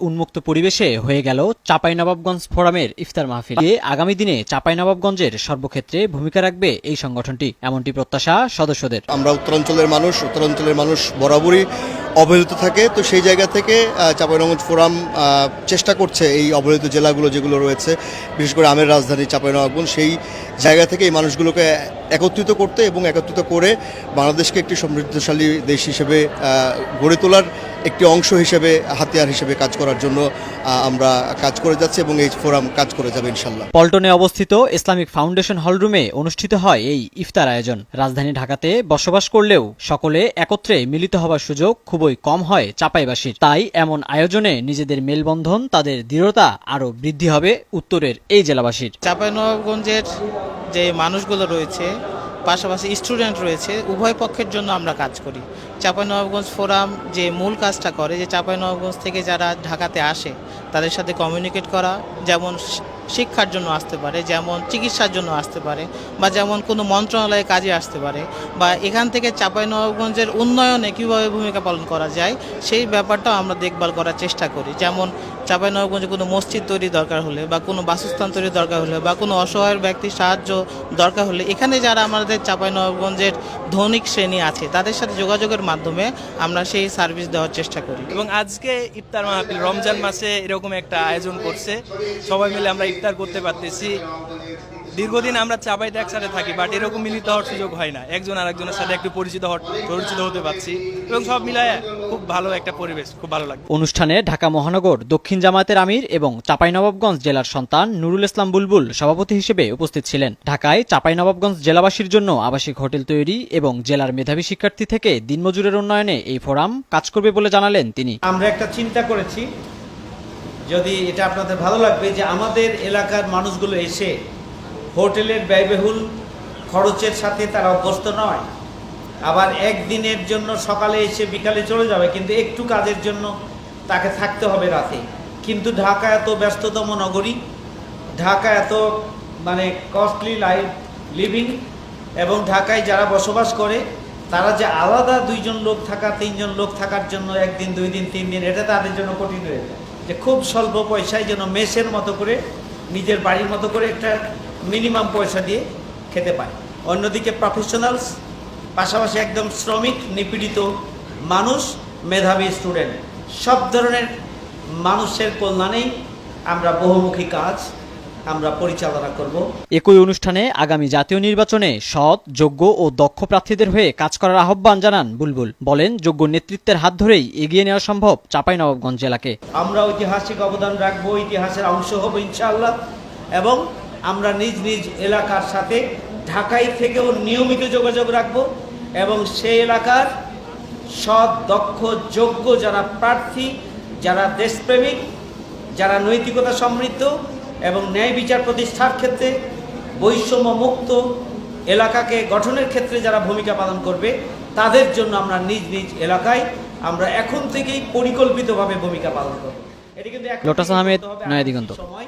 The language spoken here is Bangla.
উন্মুক্ত পরিবেশে হয়ে গেল চাঁপাইনবাবগঞ্জ ফোরামের ইফতার মাহফিল। আগামী দিনে চাঁপাইনবাবগঞ্জের সর্বক্ষেত্রে ভূমিকা রাখবে এই সংগঠনটি, এমনটি প্রত্যাশা সদস্যদের। আমরা উত্তরাঞ্চলের মানুষ উত্তরাঞ্চলের মানুষ বরাবরই অবহেলিত থাকে তো সেই জায়গা থেকে আহ, চাঁপাইনবাবগঞ্জ ফোরাম চেষ্টা করছে এই অবহেলিত জেলাগুলো যেগুলো রয়েছে বিশেষ করে আমের রাজধানী চাঁপাইনবাবগঞ্জ সেই জায়গা থেকে এই মানুষগুলোকে একত্রিত করতে এবং একত্রিত করে বাংলাদেশকে একটি সমৃদ্ধশালী দেশ হিসেবে গড়ে তোলার একটি অংশ হিসেবে হাতিয়ার হিসেবে কাজ করার জন্য আমরা কাজ করে যাচ্ছি এবং এই ফোরাম কাজ করে যাবে ইনশাল্লাহ পল্টনে অবস্থিত ইসলামিক ফাউন্ডেশন হলরুমে অনুষ্ঠিত হয় এই ইফতার আয়োজন। রাজধানী ঢাকাতে বসবাস করলেও সকলে একত্রে মিলিত হবার সুযোগ খুবই কম হয় চাপাইবাসীর। তাই এমন আয়োজনে নিজেদের মেলবন্ধন, তাদের দৃঢ়তা আরও বৃদ্ধি হবে উত্তরের এই জেলাবাসীর। চাপাইনবাবগঞ্জের যে মানুষগুলো রয়েছে পাশাপাশি স্টুডেন্ট রয়েছে, উভয় পক্ষের জন্য আমরা কাজ করি। চাঁপাইনবাবগঞ্জ ফোরাম যে মূল কাজটা করে, যে চাঁপাইনবাবগঞ্জ থেকে যারা ঢাকাতে আসে, তাদের সাথে কমিউনিকেট করা, যেমন শিক্ষার জন্য আসতে পারে, যেমন চিকিৎসার জন্য আসতে পারে, বা যেমন কোনো মন্ত্রণালয়ে কাজে আসতে পারে, বা এখান থেকে চাঁপাইনবাবগঞ্জের উন্নয়নে কীভাবে ভূমিকা পালন করা যায়, সেই ব্যাপারটাও আমরা দেখভাল করার চেষ্টা করি। যেমন চাঁপাইনবাবগঞ্জে কোনো মসজিদ তৈরি দরকার হলে বা কোনো বাসস্থান তৈরি দরকার হলে বা কোনো অসহায় ব্যক্তির সাহায্য দরকার হলে এখানে যারা আমাদের চাঁপাইনবাবগঞ্জের ধনিক শ্রেণি আছে, তাদের সাথে যোগাযোগের মাধ্যমে আমরা সেই সার্ভিস দেওয়ার চেষ্টা করি। এবং আজকে ইফতার মাহফিল, রমজান মাসে এরকম একটা আয়োজন করছে। সবাই মিলে আমরা ইফতার করতে পারতেছি। দীর্ঘদিন আমরা চাপাইতে একসাথে থাকি বাট এরকম মিলিত হওয়ার সুযোগ হয় না। একজন আরেকজনের সাথে একটু পরিচিত পরিচিত হতে পারছি। এবং সব মিলায় খুব ভালো একটা পরিবেশ খুব ভালো লাগে অনুষ্ঠানে ঢাকা মহানগর দক্ষিণ জামায়াতের আমির এবং চাঁপাইনবাবগঞ্জ জেলার সন্তান নুরুল ইসলাম বুলবুল সভাপতি হিসেবে উপস্থিত ছিলেন। ঢাকায় চাঁপাইনবাবগঞ্জ জেলাবাসীর জন্য আবাসিক হোটেল তৈরি এবং জেলার মেধাবী শিক্ষার্থী থেকে দিনমজুরের উন্নয়নে এই ফোরাম কাজ করবে বলে জানালেন তিনি। আমরা একটা চিন্তা করেছি যদি এটা আপনাদের ভালো লাগবে যে আমাদের এলাকার মানুষগুলো এসে হোটেলের ব্যয়বহুল খরচের সাথে তারা অভ্যস্ত নয়। আবার একদিনের জন্য সকালে এসে বিকালে চলে যাবে, কিন্তু একটু কাজের জন্য তাকে থাকতে হবে রাতে। কিন্তু ঢাকা এত ব্যস্ততম নগরী, ঢাকা এত মানে কস্টলি লাইফ লিভিং এবং ঢাকায় যারা বসবাস করে, তারা যে আলাদা দুইজন লোক থাকা, তিনজন লোক থাকার জন্য একদিন, দুই দিন, তিন দিন, এটা তাদের জন্য কঠিন হয়ে যে খুব স্বল্প পয়সায় যেন মেসের মতো করে, নিজের বাড়ির মতো করে একটা মিনিমাম পয়সা দিয়ে খেতে পায় অন্যদিকে প্রফেশনালস পাশাপাশি একদম শ্রমিক নিপীড়িত মানুষ মেধাবী স্টুডেন্ট সব ধরনের মানুষের কল্যাণেই আমরা বহুমুখী কাজ আমরা পরিচালনা করব। একই অনুষ্ঠানে আগামী জাতীয় নির্বাচনে সৎ যোগ্য ও দক্ষ প্রার্থীদের হয়ে কাজ করার আহ্বান জানান বুলবুল। বলেন যোগ্য নেতৃত্বের হাত ধরেই এগিয়ে নেওয়া সম্ভব চাঁপাইনবাবগঞ্জ জেলাকে। আমরা ঐতিহাসিক অবদান রাখব ইতিহাসের অংশ হব ইনশাআল্লাহ এবং আমরা নিজ নিজ এলাকার সাথে ঢাকায় থেকেও নিয়মিত যোগাযোগ রাখব এবং সেই এলাকার সৎ দক্ষ যোগ্য যারা প্রার্থী যারা দেশপ্রেমিক যারা নৈতিকতা সমৃদ্ধ এবং ন্যায় বিচার প্রতিষ্ঠার ক্ষেত্রে বৈষম্য মুক্ত এলাকাকে গঠনের ক্ষেত্রে যারা ভূমিকা পালন করবে তাদের জন্য আমরা নিজ নিজ এলাকায় আমরা এখন থেকেই পরিকল্পিতভাবে ভূমিকা পালন করব। এটি কিন্তু লোটাস আহমেদ, সময়।